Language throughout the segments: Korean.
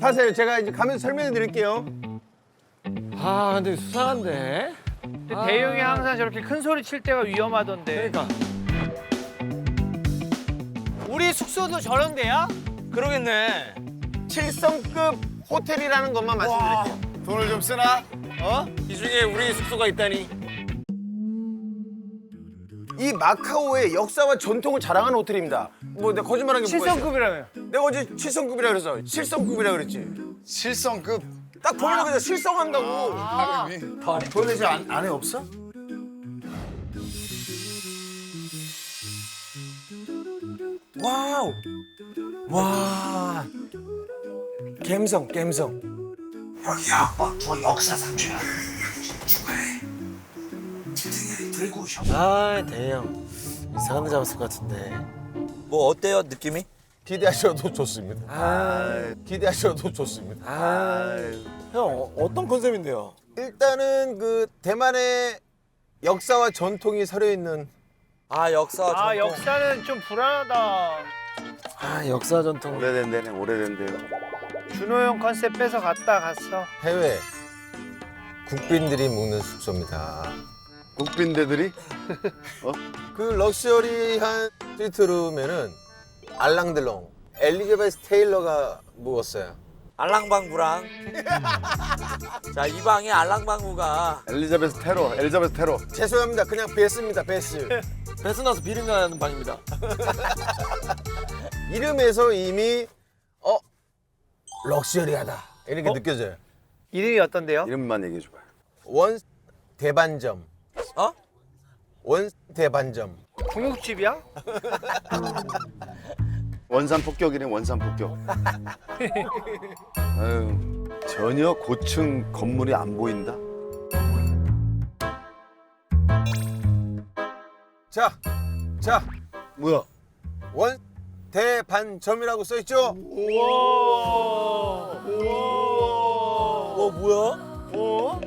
타세요. 제가 이제 가면서 설명해 드릴게요. 아 근데 수상한데. 대용이 항상 저렇게 큰 소리 칠 때가 위험하던데. 그러니까. 우리 숙소도 저런 데야? 그러겠네. 7성급 호텔이라는 것만 말씀드릴게요. 돈을 좀 쓰나? 어? 이 중에 우리 숙소가 있다니. 이 마카오의 역사와 전통을 자랑하는 호텔입니다. 뭐 내가 거짓말한 게 뭐가 있어? 7성급이라며. 내가 어제 7성급이라 그래서 7성급이라 그랬지. 실성급 딱 보면 그냥 실성한다고. 도대체 안, 안에 없어? 와우. 와. 갬성, 갬성. 아 대형. 이상한 데 잡았을 것 같은데. 뭐 어때요 느낌이? 기대하셔도 좋습니다. 아, 기대하셔도 좋습니다. 아. 형 어, 어떤 컨셉인데요? 일단은 그 대만의 역사와 전통이 서려 있는 아 역사 아 전통. 역사는 좀 불안하다. 아 역사 전통. 오래된 데네 오래된 데요. 준호 형 컨셉 뺏어 갔다 갔어. 해외 국빈들이 묵는 숙소입니다. 국빈대들이 그 럭셔리한 스위트룸에는 알랑들롱 엘리자베스 테일러가 묵었어요. 알랑방구랑. 자 이 방에 알랑방구가 엘리자베스 테러, 엘리자베스 테러. 죄송합니다. 그냥 베스입니다. 베스. 배스 나서 비린내 나는 방입니다. 이름에서 이미 어 럭셔리하다 이렇게 느껴져요. 이름이 어떤데요? 이름만 얘기해 줘봐요. 원 대반점. 어? 원 대 반점. 중국집이야? 원산 폭격이네 원산 폭격. 아유, 전혀 고층 건물이 안 보인다. 자, 자, 뭐야? 원 대 반점이라고 써 있죠? 우와. 우와. 어 뭐야? 어?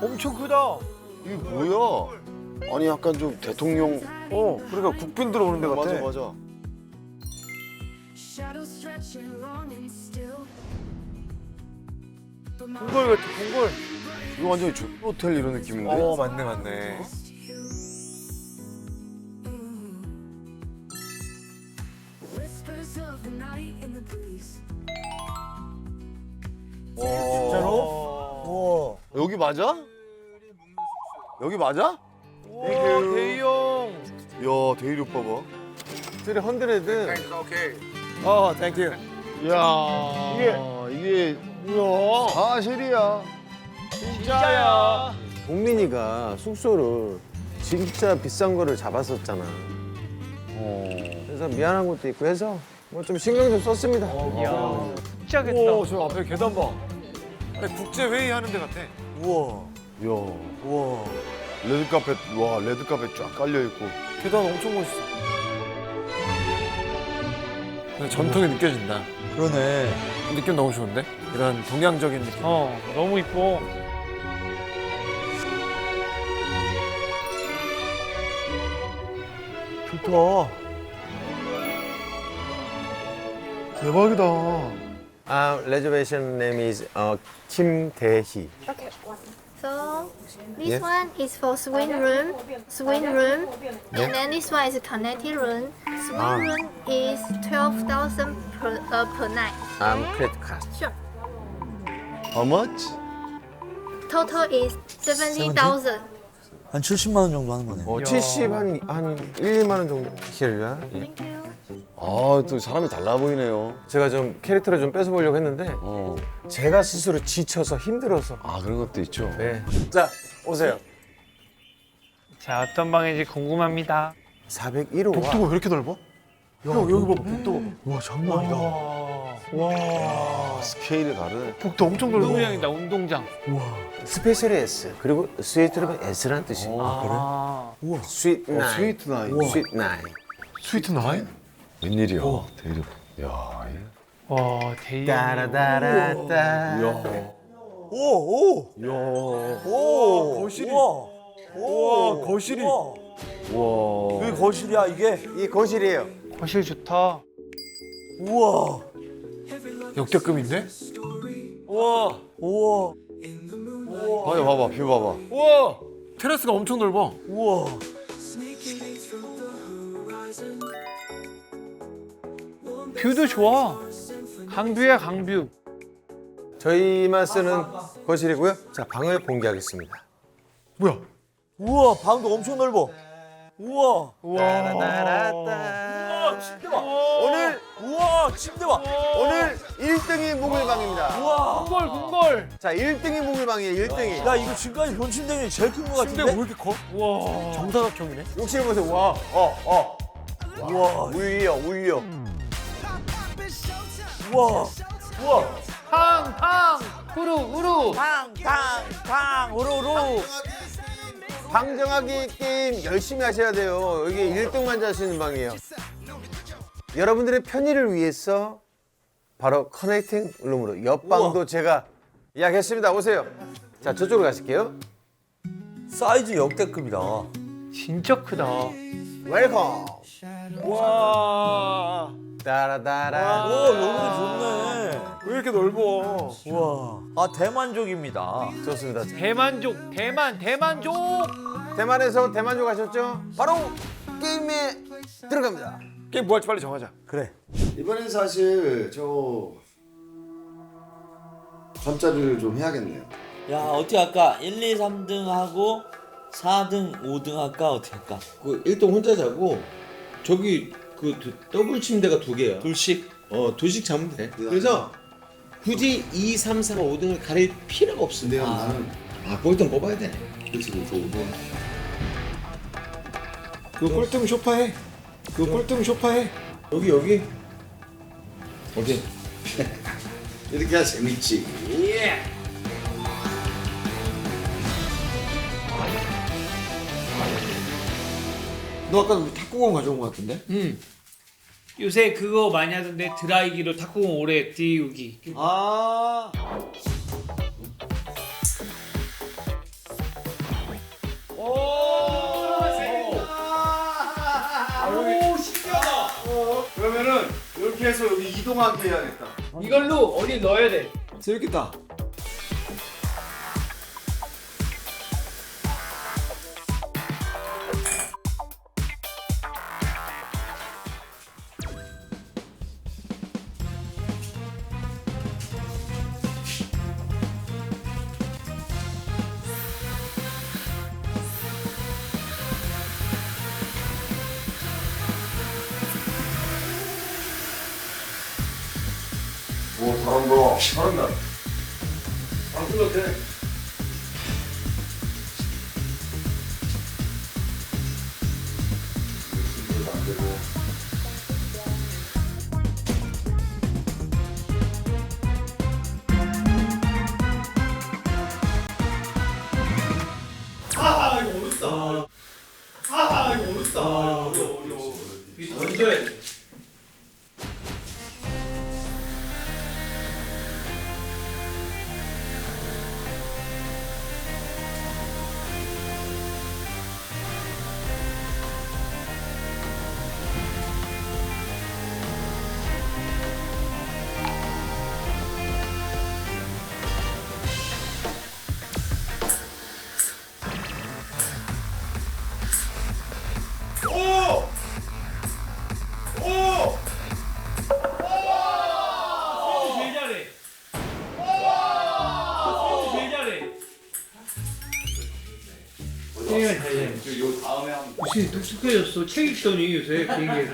엄청 크다. 이게 뭐야? 아니 약간 좀 대통령. 어 그러니까 국빈 들어오는 데 맞아 맞아. Shadows stretching long and still. 궁궐 같아 궁궐. 이거 완전히 조 호텔 이런 느낌인데. 어 맞네 맞네. Whispers of the night in the breeze. 진짜로? 여기 맞아? 여기 맞아? 와 대형. 야 대일 오빠 봐. 쓰리 헌드레드. 어 땡큐. 이야 이게 이게 뭐야? 사실이야. 진짜야. 동민이가 숙소를 진짜 비싼 거를 잡았었잖아. 그래서 미안한 것도 있고 해서 뭐 좀 신경 좀 썼습니다. 이야. 진짜겠다. 오 저 앞에 계단 봐. 국제 회의 하는 데 같아. 우와. 야. 우와. 레드 카펫 와 레드 카펫 쫙 깔려 있고. 계단 엄청 멋있어. 근데 전통이 느껴진다. 그러네. 느낌 너무 좋은데? 이런 동양적인 느낌. 어 너무 이뻐. 좋다. 대박이다. 아, reservation name is 어, 김대희. Okay. So this Yes. one is for swing room, swing room, and then this one is a connected room. Swing Ah. room is twelve thousand per uh, per night. I'm credit card. Sure. How much? Total is seventy thousand. 한 70만 원 정도 하는 거네. 어, 70, 한, 한 1, 2만 원 정도. here. 예. Thank you. 아 또 사람이 달라 보이네요. 제가 좀 캐릭터를 좀 뺏어보려고 했는데 어. 제가 스스로 지쳐서 힘들어서. 아 그런 것도 있죠. 네. 자, 오세요. 자 어떤 방인지 궁금합니다. 401호. 복도가 왜 이렇게 넓어? 형 여기 봐봐 복도. 와 장난 아니다. 와. 스케일이 다르네. 복도 엄청 넓어. 운동장이다 운동장. 스페셜 S. 그리고 스위트룸은 S라는 뜻이에요. 아. 스윗 나인. 스위트 나인. 스윗 나인. 스위트 나인? 웬일이야? 대리. 야. 얘. 와 대형. 따라따라따. 오 오. 야. 오 거실이. 우와. 우와 거실이. 우와. 와. 왜 거실이야 이게? 이 거실이에요. 거실 좋다. 우와. 역대급인데? 우와. 우와. 아니 봐봐 뷰 봐봐. 우와! 테라스가 엄청 넓어. 우와. 뷰도 좋아. 강뷰야 강뷰. 저희만 쓰는 거실이고요. 자, 방을 공개하겠습니다. 뭐야? 우와, 방도 엄청 넓어. 우와. 따라따라따. 침대 봐. 오늘 우와, 침대 봐. 오늘 1등이 묵을방입니다. 우와. 궁궐 궁궐. 자, 1등이 묵을방이에요. 1등이. 야, 이거 지금까지 본 침대 중에 제일 큰거 침대가 왜 같은데? 이렇게 커? 우와. 정사각형이네. 욕실 보세요. 와, 어, 어. 우와. 울려, 울려. 우와. 우와. 팡팡. 후루 후루. 탕, 탕, 탕. 우루우루. 방정하기 게임 열심히 하셔야 돼요. 여기 1등만 자시는 방이에요. 여러분들의 편의를 위해서 바로 커넥팅 룸으로 옆방도 제가 예약했습니다. 오세요. 자, 저쪽으로 가실게요. 사이즈 역대급이다. 진짜 크다. 웰컴. 와. 따라따라. 오, 여기 좋네. 왜 이렇게 넓어? 우와. 아, 대만족입니다. 좋습니다. 대만족 대만 대만족. 대만에서 대만족 가셨죠? 바로 게임에 들어갑니다. 게임 뭐 할지 빨리 정하자. 그래. 이번엔 사실 저 잠자리를 좀 해야겠네요. 야 어떻게 할까? 1, 2, 3등 하고 4등, 5등 할까? 어떻게 할까? 그 1등 혼자 자고 저기 그 두- 더블 침대가 두 개야. 둘씩? 어, 둘씩 자면 돼. 그래서 굳이 2, 3, 4, 5등을 가릴 필요가 없어. 근데 형 나는 아, 꼴등 뽑아야 되네. 그치 그 좋고 그 꼴등 쇼파해. 그 꼴등 쇼파해. 여기 여기. 어디? 이렇게 해야 재밌지. 너 아까 뭐 탁구공 가져온 것 같은데? 음. 요새 그거 많이 하던데 드라이기로 탁구공 오래 띄우기. 아. 그러면은 이렇게 해서 여기 이동하게 해야겠다. 이걸로 어디 넣어야 돼. 재밌겠다. 오 잘한다. 잘한다. 방금 같아. 요새 똑똑해졌어. 책 읽더니 요새 비행기에서.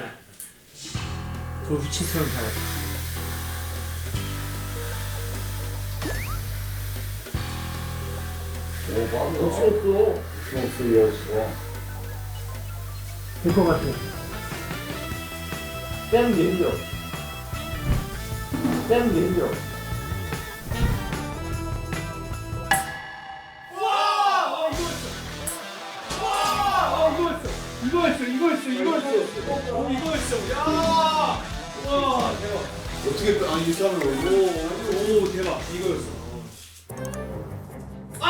골프치처럼 잘해. 될것 같아. 빼는 게 힘들어. 빼는 게 힘들어. 이거 했어. 이거 했어. 이거 했어. 어, 이거 했어. 야! 와, 대박. 어떻게 또- 아 이렇게 하면 오. 오, 대박. 이거였어. 아,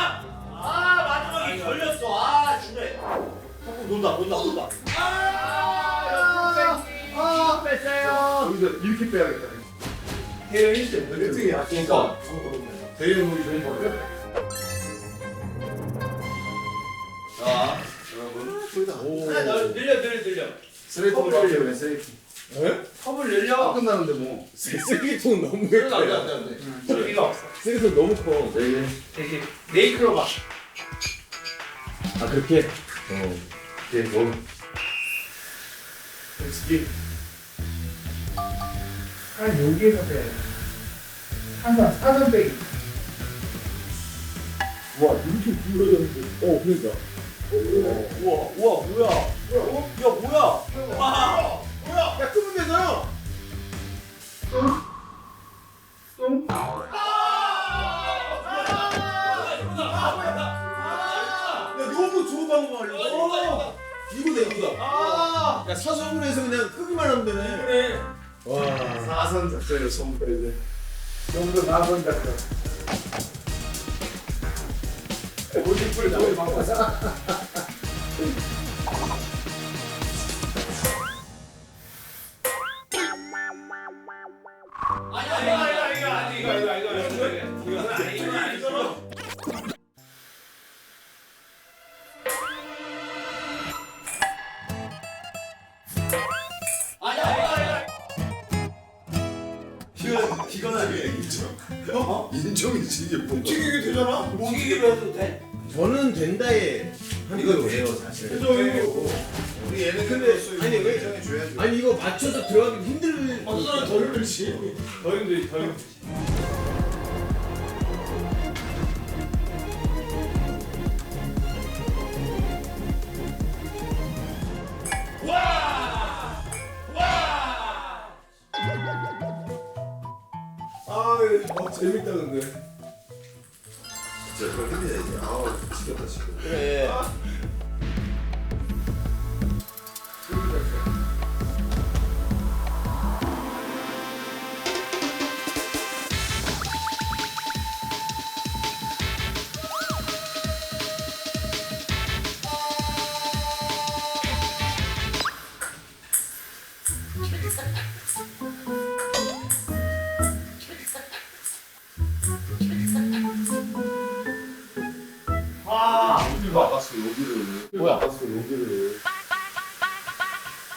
마지막에 걸렸어. 아, 중요해. 자꾸 논다, 논다, 논다. 아, 뺐어요. 여기서 이렇게 빼야겠다. 대형 1등 1등이야 그러니까 대형 우리 제일 더 늘려 늘려 늘려. 쓰레기통 늘려 쓰레기통 컵을 늘려. 끝나는데 뭐 쓰레기통 너무 안돼 커. 안돼 안 돼. 저기가 없어. 쓰레기통 너무 커. 되게 네이클로 가. 아 그렇게? 어. 예, 뭐. 솔직히 한 여기에서 빼. 항상 사선 빼기. 와 이렇게 불러졌는데. 어 그러니까. 우와 우와 뭐야? 야 뭐야? 와. 야 끄면 되잖아. 방법. 야 사선분해서 그냥 끄기만 하면 되네. 그래. 와. 사선 작전을 돼. 좀더 나선 작전. 오십불 저기 바꿔 인정. 어? 인정이지 이게 뭐. 되잖아. 움직이기로 해도 돼. 저는 된다에 이거 돼요 사실. 우리 얘는 근데 아니 왜 인정해줘야지. 아니 이거 맞춰서 들어가기 힘들. 어떤 사람 더 힘들지. 더 힘들지 더 힘들지. 아, 어, 재밌다 근데. 진짜 그거 힘내야지. 아우 지겹다 지금. 그래.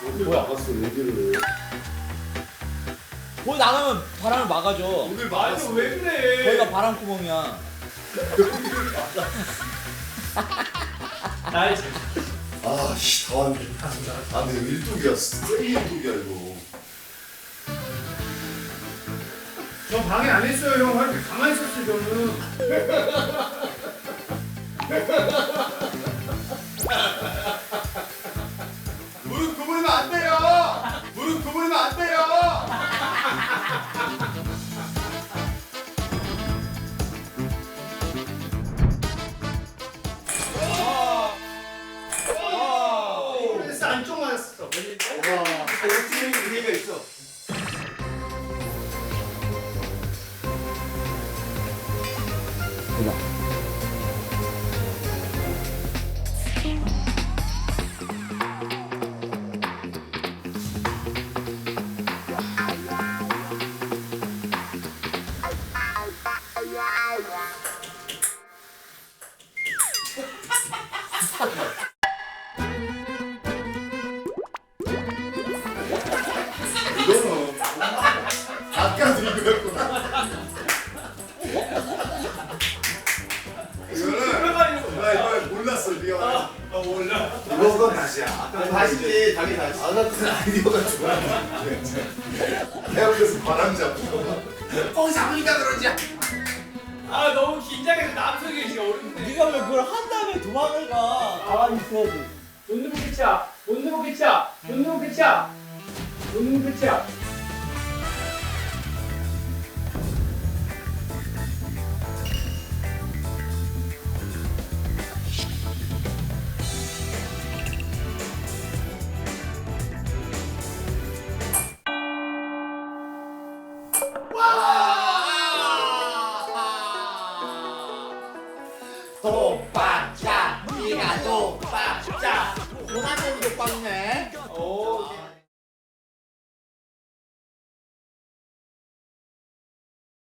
여기 막았어 여기를. 거기 나가면 바람을 막아줘. 오늘 막았어 왜 그래? 거기가 바람 구멍이야. 날 아씨 다 왔네. 아 근데 일독이야. 쓰레기 일독이야 이거. 저 방해 안 했어요 형. 할때 가만히 있었어요 저는. 몰라. 이거건 다시야. 다시지 당연히 다시. 아, 나 그냥 아이디어가 좋아. 내가 그래서 바람 잡고. 거기 잡으니까 그러지. 아 너무 긴장해서 남성이 지금 오는데. 네가 왜 그걸 한 다음에 도망을 가? 가만히 있어야지. 돈 내면 끝이야. 돈 내면 끝이야. 돈 내면 끝이야. 돈 내면 끝이야.